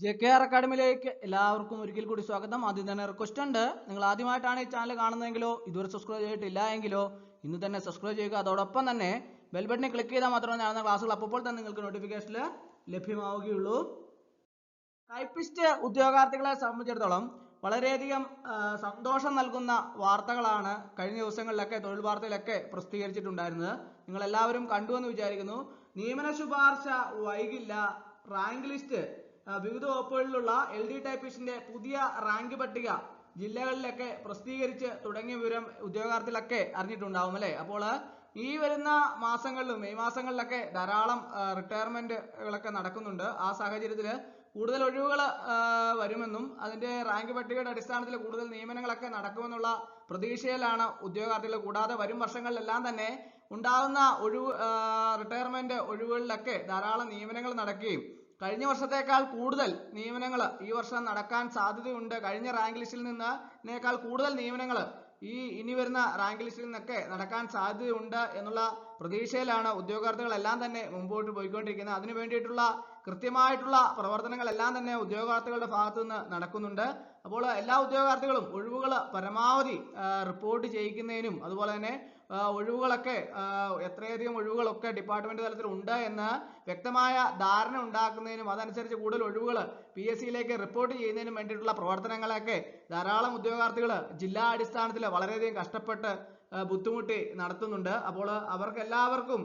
J K R അക്കാഡമിയിലേക്ക് എല്ലാവർക്കും ഒരിക്കൽ കൂടി സ്വാഗതം. ആദ്യം തന്നെ റിക്വസ്റ്റ് ഉണ്ട്. നിങ്ങൾ ആദ്യമായിട്ടാണ് ഈ ചാനൽ കാണുന്നതെങ്കിലോ ഇതുവരെ സബ്സ്ക്രൈബ് ചെയ്തിട്ടില്ല എങ്കിലോ ഇന്ന് തന്നെ സബ്സ്ക്രൈബ് ചെയ്യുക. അതോടൊപ്പം തന്നെ ബെൽ ക്ലിക്ക് ചെയ്താൽ മാത്രമേ ഞാൻ ക്ലാസ്സുകൾ അപ്പോൾ തന്നെ നിങ്ങൾക്ക് നോട്ടിഫിക്കേഷനിൽ ലഭ്യമാവുകയുള്ളൂ. ടൈപ്പിസ്റ്റ് ഉദ്യോഗാർത്ഥികളെ സംബന്ധിച്ചിടത്തോളം വളരെയധികം സന്തോഷം നൽകുന്ന വാർത്തകളാണ് കഴിഞ്ഞ ദിവസങ്ങളിലൊക്കെ തൊഴിൽ വാർത്തയിലൊക്കെ പ്രസിദ്ധീകരിച്ചിട്ടുണ്ടായിരുന്നത്. നിങ്ങൾ എല്ലാവരും കണ്ടുവെന്ന് വിചാരിക്കുന്നു. നിയമന ശുപാർശ വൈകില്ല. റാങ്ക് ലിസ്റ്റ് വിവിധ വകുപ്പുകളിലുള്ള എൽ ഡി ടൈപ്പിസ്റ്റിന്റെ പുതിയ റാങ്ക് പട്ടിക ജില്ലകളിലൊക്കെ പ്രസിദ്ധീകരിച്ച് തുടങ്ങിയ വിവരം ഉദ്യോഗാർത്ഥികളൊക്കെ അറിഞ്ഞിട്ടുണ്ടാവും അല്ലേ? അപ്പോൾ ഈ വരുന്ന മാസങ്ങളിലും മെയ് മാസങ്ങളിലൊക്കെ ധാരാളം റിട്ടയർമെന്റുകളൊക്കെ നടക്കുന്നുണ്ട്. ആ സാഹചര്യത്തിൽ കൂടുതൽ ഒഴിവുകൾ വരുമെന്നും അതിന്റെ റാങ്ക് പട്ടികയുടെ അടിസ്ഥാനത്തിൽ കൂടുതൽ നിയമനങ്ങളൊക്കെ നടക്കുമെന്നുള്ള പ്രതീക്ഷയിലാണ് ഉദ്യോഗാർത്ഥികൾ കൂടാതെ വരും വർഷങ്ങളിലെല്ലാം തന്നെ ഉണ്ടാകുന്ന ഒഴിവ് റിട്ടയർമെന്റ് ഒഴിവുകളിലൊക്കെ ധാരാളം നിയമനങ്ങൾ നടക്കുകയും കഴിഞ്ഞ വർഷത്തേക്കാൾ കൂടുതൽ നിയമനങ്ങൾ ഈ വർഷം നടക്കാൻ സാധ്യതയുണ്ട്. കഴിഞ്ഞ റാങ്ക് ലിസ്റ്റിൽ നിന്നേക്കാൾ കൂടുതൽ നിയമനങ്ങൾ ഈ ഇനി വരുന്ന റാങ്ക് ലിസ്റ്റിൽ നിന്നൊക്കെ നടക്കാൻ സാധ്യതയുണ്ട് എന്നുള്ള പ്രതീക്ഷയിലാണ് ഉദ്യോഗാർത്ഥികളെല്ലാം തന്നെ മുമ്പോട്ട് പോയിക്കൊണ്ടിരിക്കുന്നത്. അതിനു വേണ്ടിയിട്ടുള്ള കൃത്യമായിട്ടുള്ള പ്രവർത്തനങ്ങളെല്ലാം തന്നെ ഉദ്യോഗാർത്ഥികളുടെ ഭാഗത്തു നിന്ന് നടക്കുന്നുണ്ട്. അപ്പോൾ എല്ലാ ഉദ്യോഗാർത്ഥികളും ഒഴിവുകൾ പരമാവധി റിപ്പോർട്ട് ചെയ്യിക്കുന്നതിനും അതുപോലെ തന്നെ ഒഴിവുകളൊക്കെ എത്രയധികം ഒഴിവുകളൊക്കെ ഡിപ്പാർട്ട്മെന്റ് തലത്തിൽ ഉണ്ട് എന്ന് വ്യക്തമായ ധാരണ ഉണ്ടാക്കുന്നതിനും അതനുസരിച്ച് കൂടുതൽ ഒഴിവുകൾ പി എസ് സിയിലേക്ക് റിപ്പോർട്ട് ചെയ്യുന്നതിനും വേണ്ടിയിട്ടുള്ള പ്രവർത്തനങ്ങളൊക്കെ ധാരാളം ഉദ്യോഗാർത്ഥികൾ ജില്ലാ അടിസ്ഥാനത്തിൽ വളരെയധികം കഷ്ടപ്പെട്ട് ബുദ്ധിമുട്ടി നടത്തുന്നുണ്ട്. അപ്പോൾ അവർക്ക് എല്ലാവർക്കും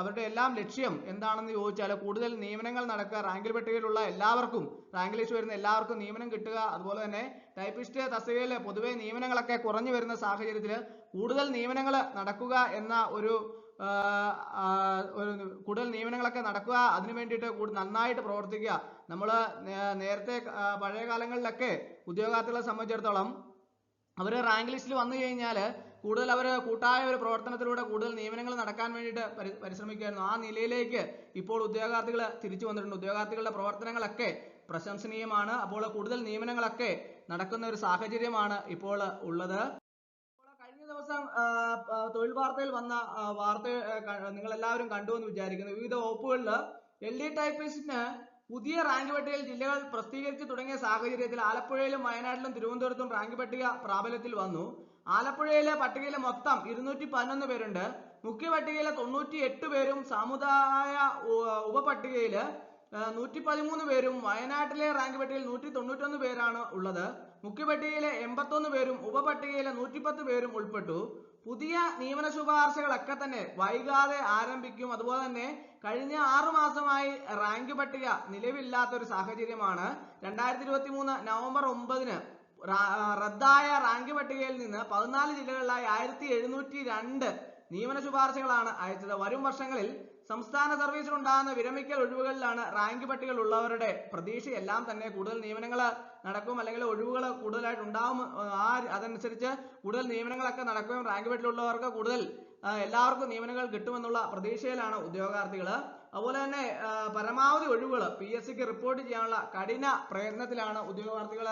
അവരുടെ എല്ലാം ലക്ഷ്യം എന്താണെന്ന് ചോദിച്ചാൽ കൂടുതൽ നിയമനങ്ങൾ നടക്കുക. റാങ്കിൽ പട്ടികയിലുള്ള എല്ലാവർക്കും റാങ്ക് ലിസ്റ്റ് വരുന്ന എല്ലാവർക്കും നിയമനം കിട്ടുക. അതുപോലെ തന്നെ ടൈപ്പിസ്റ്റ് തസ്തികയിൽ പൊതുവെ നിയമനങ്ങളൊക്കെ കുറഞ്ഞു വരുന്ന സാഹചര്യത്തിൽ കൂടുതൽ നിയമനങ്ങൾ നടക്കുക എന്ന ഒരു ഒരു കൂടുതൽ നിയമനങ്ങളൊക്കെ നടക്കുക. അതിനു വേണ്ടിയിട്ട് കൂടുതൽ നന്നായിട്ട് പ്രവർത്തിക്കുക. നമ്മൾ നേരത്തെ പഴയ കാലങ്ങളിലൊക്കെ ഉദ്യോഗാർത്ഥികളെ സംബന്ധിച്ചിടത്തോളം അവർ റാങ്ക് ലിസ്റ്റിൽ വന്നു കഴിഞ്ഞാൽ കൂടുതൽ അവർ കൂട്ടായ ഒരു പ്രവർത്തനത്തിലൂടെ കൂടുതൽ നിയമനങ്ങൾ നടക്കാൻ വേണ്ടിയിട്ട് പരി പരിശ്രമിക്കുകയായിരുന്നു. ആ നിലയിലേക്ക് ഇപ്പോൾ ഉദ്യോഗാർത്ഥികൾ തിരിച്ചു വന്നിട്ടുണ്ട്. ഉദ്യോഗാർത്ഥികളുടെ പ്രവർത്തനങ്ങളൊക്കെ പ്രശംസനീയമാണ്. അപ്പോൾ കൂടുതൽ നിയമനങ്ങളൊക്കെ നടക്കുന്ന ഒരു സാഹചര്യമാണ് ഇപ്പോൾ ഉള്ളത്. കഴിഞ്ഞ ദിവസം തൊഴിൽ വാർത്തയിൽ വന്ന വാർത്ത നിങ്ങൾ എല്ലാവരും കണ്ടു എന്ന് വിചാരിക്കുന്നു. വിവിധ വകുപ്പുകളിൽ എൽ ഡി ടൈപ്പിസ്റ്റിന് പുതിയ റാങ്ക് പട്ടികയിൽ ജില്ലകൾ പ്രസിദ്ധീകരിച്ചു തുടങ്ങിയ സാഹചര്യത്തിൽ ആലപ്പുഴയിലും വയനാട്ടിലും തിരുവനന്തപുരത്തും റാങ്ക് പട്ടിക പ്രാബല്യത്തിൽ വന്നു. ആലപ്പുഴയിലെ പട്ടികയിൽ മൊത്തം ഇരുന്നൂറ്റി പതിനൊന്ന് പേരുണ്ട്. മുഖ്യ പട്ടികയിലെ തൊണ്ണൂറ്റി എട്ട് പേരും സമുദായ ഉപപട്ടികയിൽ നൂറ്റി പതിമൂന്ന് പേരും വയനാട്ടിലെ റാങ്ക് പട്ടികയിൽ നൂറ്റി തൊണ്ണൂറ്റൊന്ന് പേരാണ് ഉള്ളത്. മുഖ്യ പട്ടികയിലെ എൺപത്തൊന്ന് പേരും ഉപപട്ടികയിലെ നൂറ്റിപ്പത്ത് പേരും ഉൾപ്പെട്ടു. പുതിയ നിയമന ശുപാർശകളൊക്കെ തന്നെ വൈകാതെ ആരംഭിക്കും. അതുപോലെ തന്നെ കഴിഞ്ഞ ആറു മാസമായി റാങ്ക് പട്ടിക നിലവില്ലാത്ത ഒരു സാഹചര്യമാണ്. രണ്ടായിരത്തി ഇരുപത്തി മൂന്ന് നവംബർ ഒമ്പതിന് റദ്ദായ റാങ്ക് പട്ടികയിൽ നിന്ന് പതിനാല് ജില്ലകളിലായി ആയിരത്തി എഴുന്നൂറ്റി രണ്ട് നിയമന ശുപാർശകളാണ് അയച്ചത്. വരും വർഷങ്ങളിൽ സംസ്ഥാന സർവീസിൽ ഉണ്ടാകുന്ന വിരമിക്കൽ ഒഴിവുകളിലാണ് റാങ്ക് പട്ടികയിൽ ഉള്ളവരുടെ പ്രതീക്ഷയെല്ലാം തന്നെ കൂടുതൽ നിയമനങ്ങൾ നടക്കും അല്ലെങ്കിൽ ഒഴിവുകൾ കൂടുതലായിട്ട് ഉണ്ടാവും. ആ അതനുസരിച്ച് കൂടുതൽ നിയമനങ്ങളൊക്കെ നടക്കും. റാങ്ക് പട്ടികയിലുള്ളവർക്ക് കൂടുതൽ എല്ലാവർക്കും നിയമനങ്ങൾ കിട്ടുമെന്നുള്ള പ്രതീക്ഷയിലാണ് ഉദ്യോഗാർത്ഥികൾ അതുപോലെ തന്നെ പരമാവധി ഒഴിവുകൾ പി എസ് സിക്ക് റിപ്പോർട്ട് ചെയ്യാനുള്ള കഠിന പ്രയത്നത്തിലാണ് ഉദ്യോഗാർത്ഥികൾ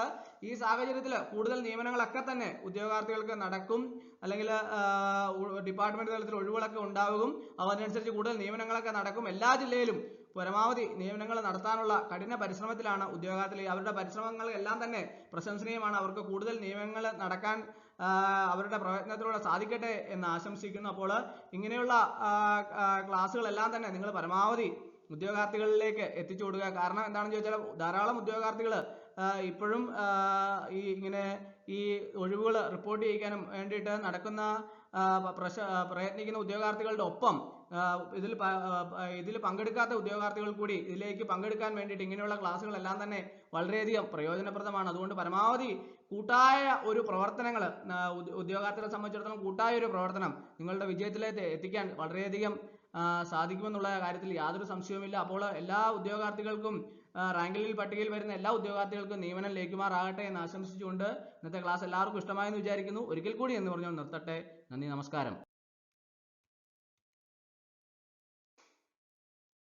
ഈ സാഹചര്യത്തിൽ കൂടുതൽ നിയമനങ്ങളൊക്കെ തന്നെ ഉദ്യോഗാർത്ഥികൾക്ക് നടക്കും. അല്ലെങ്കിൽ ഡിപ്പാർട്ട്മെന്റ് തലത്തിൽ ഒഴിവുകളൊക്കെ ഉണ്ടാകും. അതിനനുസരിച്ച് കൂടുതൽ നിയമനങ്ങളൊക്കെ നടക്കും. എല്ലാ ജില്ലയിലും പരമാവധി നിയമനങ്ങൾ നടത്താനുള്ള കഠിന പരിശ്രമത്തിലാണ് ഉദ്യോഗാർത്ഥികൾ അവരുടെ പരിശ്രമങ്ങൾ എല്ലാം തന്നെ പ്രശംസനീയമാണ്. അവർക്ക് കൂടുതൽ നിയമനങ്ങൾ നടക്കാൻ അവരുടെ പ്രയത്നത്തിലൂടെ സാധിക്കട്ടെ എന്ന് ആശംസിക്കുന്നു. അപ്പോൾ ഇങ്ങനെയുള്ള ക്ലാസ്സുകളെല്ലാം തന്നെ നിങ്ങൾ പരമാവധി ഉദ്യോഗാർത്ഥികളിലേക്ക് എത്തിച്ചു കൊടുക്കുക കാരണം എന്താണെന്ന് ചോദിച്ചാൽ ധാരാളം ഉദ്യോഗാർത്ഥികൾ ഇപ്പോഴും ഈ ഇങ്ങനെ ഈ ഒഴിവുകൾ റിപ്പോർട്ട് ചെയ്യിക്കാനും വേണ്ടിയിട്ട് നടക്കുന്ന പ്രയത്നിക്കുന്ന ഉദ്യോഗാർത്ഥികളുടെ ഒപ്പം ഇതിൽ ഇതിൽ പങ്കെടുക്കാത്ത ഉദ്യോഗാർത്ഥികൾ കൂടി ഇതിലേക്ക് പങ്കെടുക്കാൻ വേണ്ടിയിട്ട് ഇങ്ങനെയുള്ള ക്ലാസ്സുകളെല്ലാം തന്നെ വളരെയധികം പ്രയോജനപ്രദമാണ്. അതുകൊണ്ട് പരമാവധി കൂട്ടായ ഒരു പ്രവർത്തനങ്ങൾ ഉദ്യോഗാർത്ഥികളെ സംബന്ധിച്ചിടത്തോളം കൂട്ടായ ഒരു പ്രവർത്തനം നിങ്ങളുടെ വിജയത്തിലേക്ക് എത്തിക്കാൻ വളരെയധികം സാധിക്കുമെന്നുള്ള കാര്യത്തിൽ യാതൊരു സംശയവുമില്ല. അപ്പോൾ എല്ലാ ഉദ്യോഗാർത്ഥികൾക്കും ആ, റാങ്കിലിൽ പട്ടികയിൽ വരുന്ന എല്ലാ ഉദ്യോഗാർത്ഥികൾക്കും നിയമനം ലഭിക്കുമാറാകട്ടെ എന്ന് ആശംസിച്ചുകൊണ്ട് ഇന്നത്തെ ക്ലാസ് എല്ലാവർക്കും ഇഷ്ടമായെന്ന് വിചാരിക്കുന്നു. ഒരിക്കൽ കൂടി എന്ന് പറഞ്ഞു നിർത്തട്ടെ. നന്ദി നമസ്കാരം.